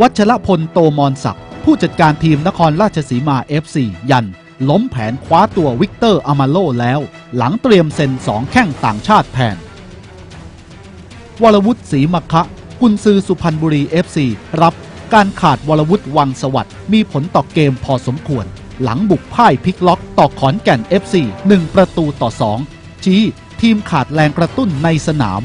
วัชรพลโตมอนศักดิ์ผู้จัดการทีมนครราชสีมา FC ยัน ล้มแผนคว้าตัววิกเตอร์อามาโลแล้ว หลังเตรียมเซ็นสองแข้งต่างชาติแทนวรวุฒิศรีมคะ กุนซือสุพรรณบุรี FC รับการขาดวรวุฒิวังสวัสด์มีผลต่อเกมพอสมควร หลังบุกพ่ายพลิกล็อกต่อขอนแก่น FC 1 ประตูต่อ 2 ชี้ทีมขาดแรงกระตุ้นในสนาม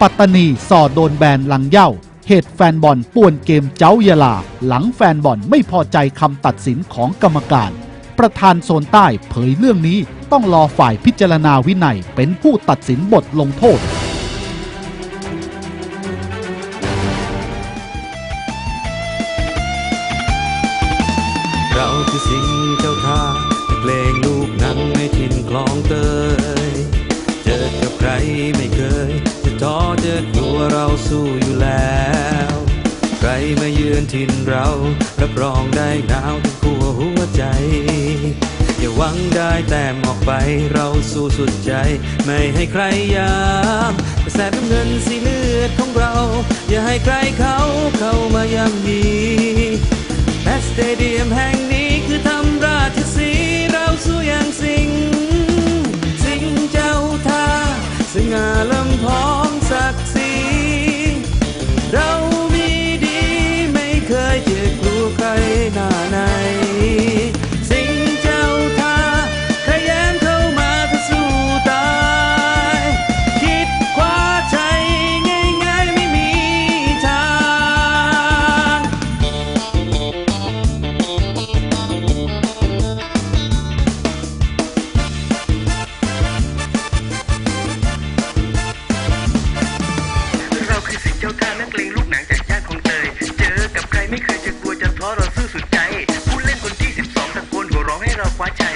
ปัตตานีสอดโดนแบนลังเย้า เหตุแฟนบอลป่วนเกมเจ้ายาลา หลังแฟนบอลไม่พอใจคำตัดสินของกรรมการ ประธานโซนใต้เผยเรื่องนี้ต้องรอฝ่ายพิจารณาวินัยเป็นผู้ตัดสินบทลงโทษเราคือสิ่งเจ้าท่าเพลงลูกนั้นไม่ทินคลองเตย เจอกับใครไม่เคย เราสู้อยู่แล้ว ใครมาเยือนถิ่นเรารับรองได้หนาวทั้งขั้วหัวใจ อย่าหวังได้แต้มออกไปเราสู้สุดใจ ไม่ให้ใครยามกระแสน้ำเงินสีเลือดของเรา อย่าให้ใครเขาเข้ามาย่ำยีและสเตเดียมแห่งนี้ กับ